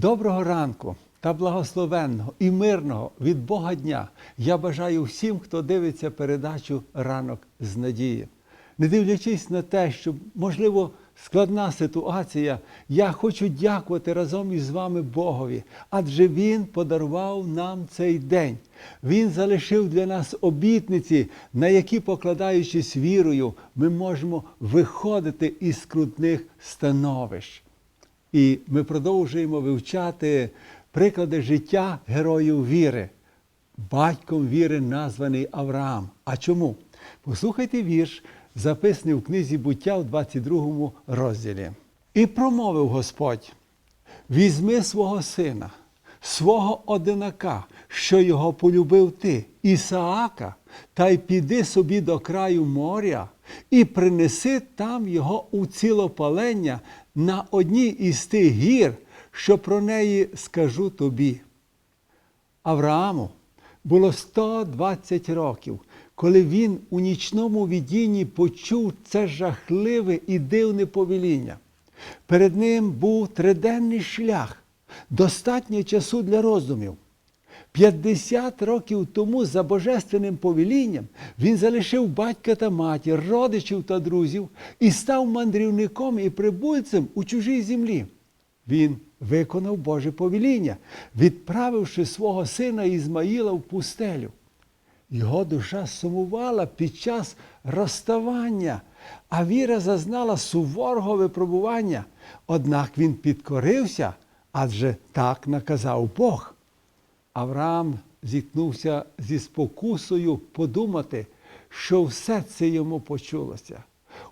Доброго ранку та благословенного і мирного від Бога дня я бажаю всім, хто дивиться передачу Ранок з надії. Не дивлячись на те, що, можливо, складна ситуація, я хочу дякувати разом із вами Богові, адже Він подарував нам цей день. Він залишив для нас обітниці, на які, покладаючись вірою, ми можемо виходити із скрутних становищ. І ми продовжуємо вивчати приклади життя героїв віри. Батьком віри названий Авраам. А чому? Послухайте вірш, записаний в книзі буття в 22 розділі. І промовив Господь: візьми свого сина, свого одинака, що його полюбив ти, Ісаака, та й піди собі до краю моря і принеси там його у цілопалення на одній із тих гір, що про неї скажу тобі. Аврааму було 120 років, коли він у нічному видінні почув це жахливе і дивне повеління. Перед ним був триденний шлях, достатньо часу для роздумів. 50 років тому за божественним повелінням він залишив батька та матір, родичів та друзів і став мандрівником і прибульцем у чужій землі. Він виконав Боже повеління, відправивши свого сина Ізмаїла в пустелю. Його душа сумувала під час розставання, а віра зазнала суворого випробування. Однак він підкорився, адже так наказав Бог. Авраам зіткнувся зі спокусою подумати, що все це йому почулося,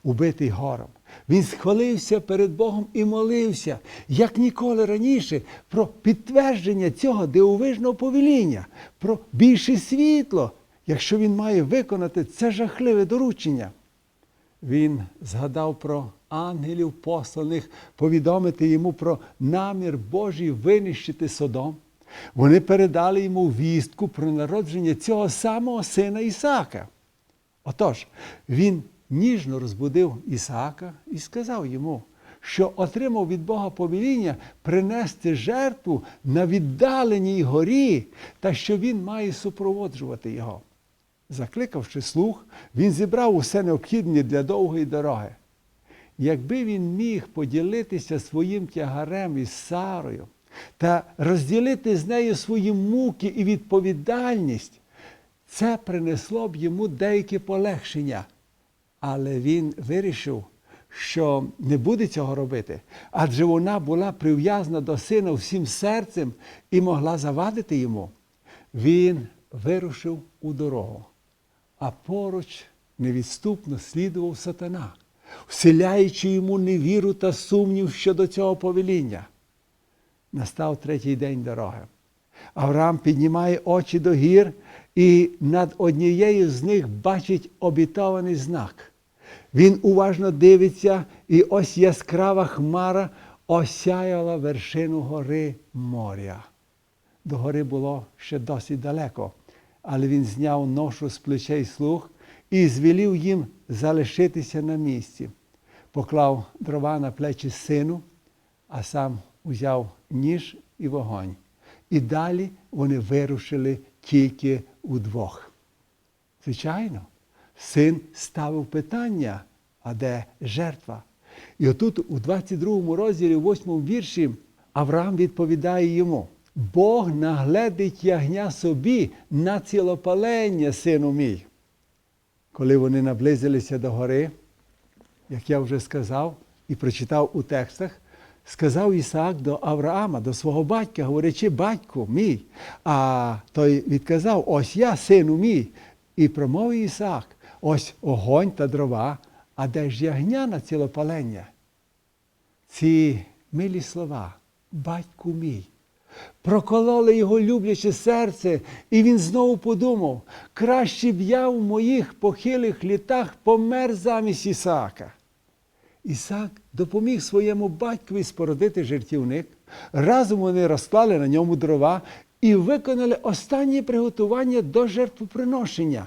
убитий гором. Він схвалився перед Богом і молився, як ніколи раніше, про підтвердження цього дивовижного повеління, про більше світло, якщо він має виконати це жахливе доручення. Він згадав про ангелів, посланих, повідомити йому про намір Божий винищити Содом. Вони передали йому вістку про народження цього самого сина Ісаака. Отож, він ніжно розбудив Ісаака і сказав йому, що отримав від Бога повеління принести жертву на віддаленій горі, та що він має супроводжувати його. Закликавши слух, він зібрав усе необхідне для довгої дороги. Якби він міг поділитися своїм тягарем із Сарою та розділити з нею свої муки і відповідальність, це принесло б йому деяке полегшення. Але він вирішив, що не буде цього робити, адже вона була прив'язана до сина всім серцем і могла завадити йому. Він вирушив у дорогу, а поруч невідступно слідував сатана, вселяючи йому невіру та сумнів щодо цього повеління. Настав третій день дороги. Авраам піднімає очі до гір і над однією з них бачить обітований знак. Він уважно дивиться, і ось яскрава хмара осяяла вершину гори моря. До гори було ще досить далеко, але він зняв ношу з плечей слуг і звелів їм залишитися на місці, поклав дрова на плечі сину, а сам узяв ніж і вогонь. І далі вони вирушили тільки удвох. Звичайно, син ставив питання, а де жертва? І отут, у 22 розділі, у 8 вірші, Авраам відповідає йому: Бог нагледить ягня собі на цілопалення, сину мій. Коли вони наблизилися до гори, як я вже сказав і прочитав у текстах, сказав Ісаак до Авраама, до свого батька, говорячи, батьку мій. А той відказав: Ось я, сину мій. І промовив Ісаак, ось огонь та дрова, а де ж ягня на цілопалення? Ці милі слова, батьку мій, прокололи його любляче серце, і він знову подумав, краще б я в моїх похилих літах помер замість Ісаака. Ісак допоміг своєму батькові спородити жертівник. Разом вони розклали на ньому дрова і виконали останні приготування до жертвоприношення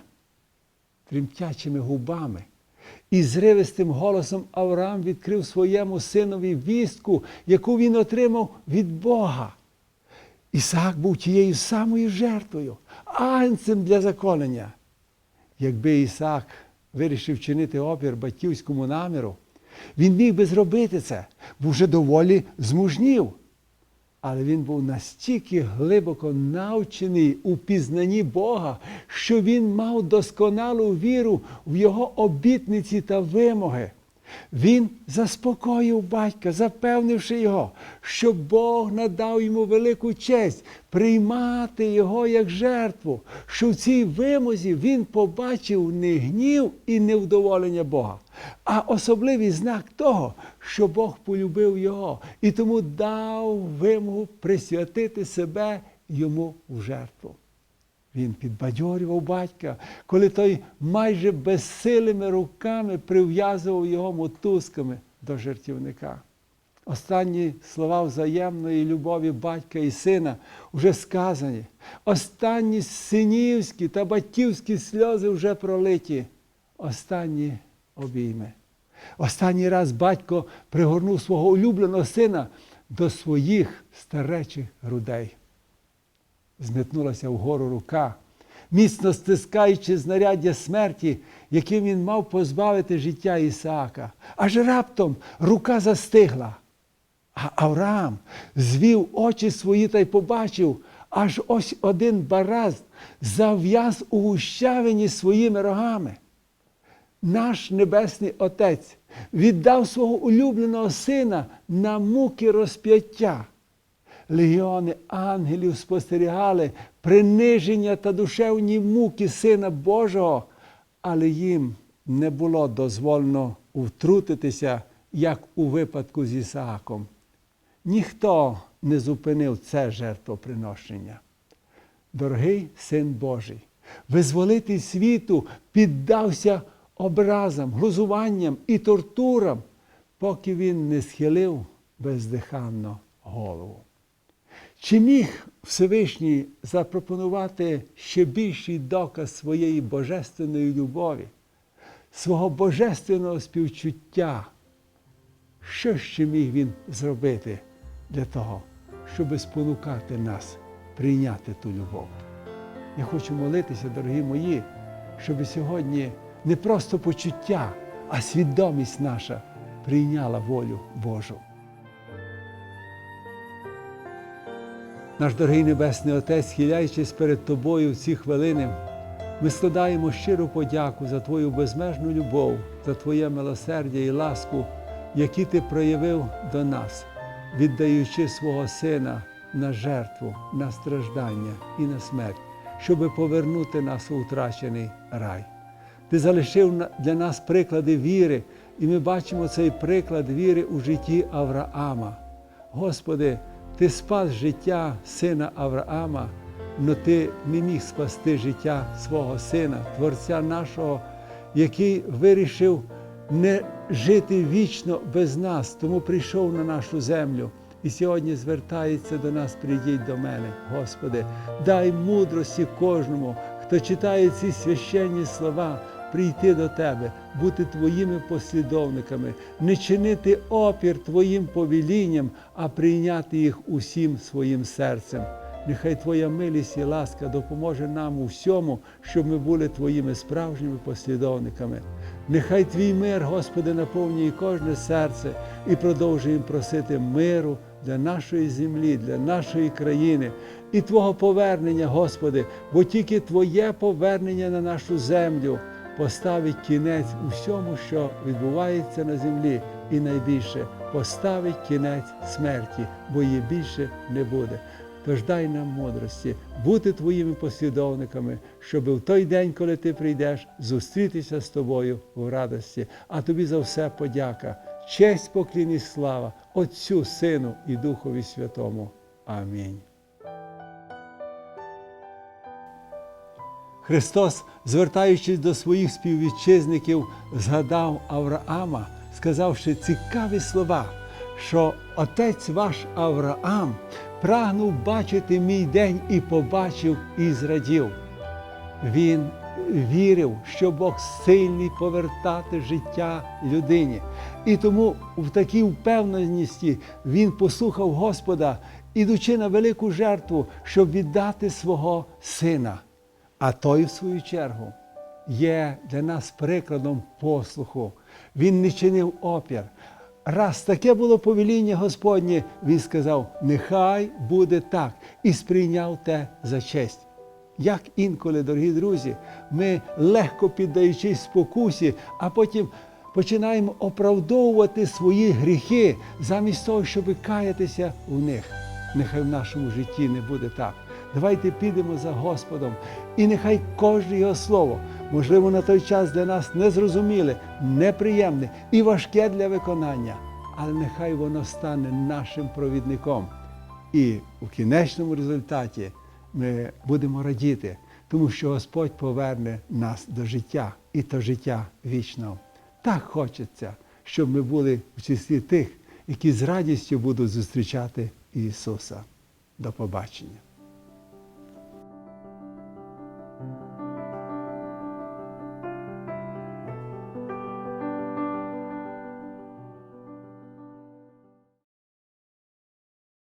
тремтячими губами І зривистим голосом Авраам відкрив своєму синові вістку, яку він отримав від Бога. Ісаак був тією самою жертвою, агнцем для заколення. Якби Ісаак вирішив чинити опір батьківському наміру, він міг би зробити це, бо вже доволі змужнів. Але він був настільки глибоко навчений у пізнанні Бога, що він мав досконалу віру в його обітниці та вимоги. Він заспокоїв батька, запевнивши його, що Бог надав йому велику честь приймати його як жертву, що в цій вимозі він побачив не гнів і невдоволення Бога, а особливий знак того, що Бог полюбив його і тому дав вимогу присвятити себе йому в жертву. Він підбадьорював батька, коли той майже безсилими руками прив'язував його мотузками до жертівника. Останні слова взаємної любові батька і сина вже сказані. Останні синівські та батьківські сльози вже пролиті. Останні обійми. Останній раз батько пригорнув свого улюбленого сина до своїх старечих грудей зметнулася вгору рука, міцно стискаючи знаряддя смерті, яким він мав позбавити життя Ісаака. Аж раптом рука застигла. А Авраам звів очі свої та й побачив, аж ось один бараз зав'яз у гущавині своїми рогами. Наш Небесний Отець віддав свого улюбленого сина на муки розп'яття легіони ангелів спостерігали приниження та душевні муки Сина Божого, але їм не було дозволено втрутитися, як у випадку з Ісааком. Ніхто не зупинив це жертвоприношення. Дорогий Син Божий, визволитель світу піддався образам, глузуванням і тортурам, поки він не схилив бездиханно голову. Чи міг Всевишній запропонувати ще більший доказ своєї божественної любові, свого божественного співчуття? Що ще міг він зробити для того, щоб спонукати нас прийняти ту любов? Я хочу молитися, дорогі мої, щоб сьогодні не просто почуття, а свідомість наша прийняла волю Божу. Наш дорогий Небесний Отець, схиляючись перед Тобою в ці хвилини, ми складаємо щиру подяку за Твою безмежну любов, за Твоє милосердя і ласку, які Ти проявив до нас, віддаючи свого Сина на жертву, на страждання і на смерть, щоби повернути нас у втрачений рай. Ти залишив для нас приклади віри, і ми бачимо цей приклад віри у житті Авраама. Господи, ти спас життя сина Авраама, але ти не міг спасти життя свого сина, Творця нашого, який вирішив не жити вічно без нас, тому прийшов на нашу землю. І сьогодні звертається до нас, прийдіть до мене, Господи, дай мудрості кожному, хто читає ці священні слова, прийти до Тебе, бути Твоїми послідовниками, не чинити опір Твоїм повелінням, а прийняти їх усім своїм серцем. Нехай Твоя милість і ласка допоможе нам у всьому, щоб ми були Твоїми справжніми послідовниками. Нехай Твій мир, Господи, наповнює кожне серце і продовжуємо просити миру для нашої землі, для нашої країни і Твого повернення, Господи, бо тільки Твоє повернення на нашу землю поставить кінець усьому, що відбувається на землі, і найбільше поставить кінець смерті, бо її більше не буде. Тож дай нам мудрості бути твоїми послідовниками, щоб в той день, коли ти прийдеш, зустрітися з тобою в радості. А тобі за все подяка, честь, поклін і слава Отцю, Сину і Духові Святому. Амінь. Христос, звертаючись до своїх співвітчизників, згадав Авраама, сказавши цікаві слова, що отець ваш Авраам прагнув бачити мій день і побачив і зрадів. Він вірив, що Бог сильний повертати життя людині. І тому в такій впевненості він послухав Господа, ідучи на велику жертву, щоб віддати свого сина. А той, в свою чергу, є для нас прикладом послуху. Він не чинив опір. Раз таке було повеління Господнє, він сказав: Нехай буде так, і сприйняв те за честь. Як інколи, дорогі друзі, ми легко піддаючись спокусі, а потім починаємо оправдовувати свої гріхи замість того, щоб каятися в них. Нехай в нашому житті не буде так. Давайте підемо за Господом, і нехай кожне його слово, можливо, на той час для нас незрозуміле, неприємне і важке для виконання, але нехай воно стане нашим провідником. І у кінечному результаті ми будемо радіти, тому що Господь поверне нас до життя і до життя вічного. Так хочеться, щоб ми були в числі тих, які з радістю будуть зустрічати Ісуса. До побачення.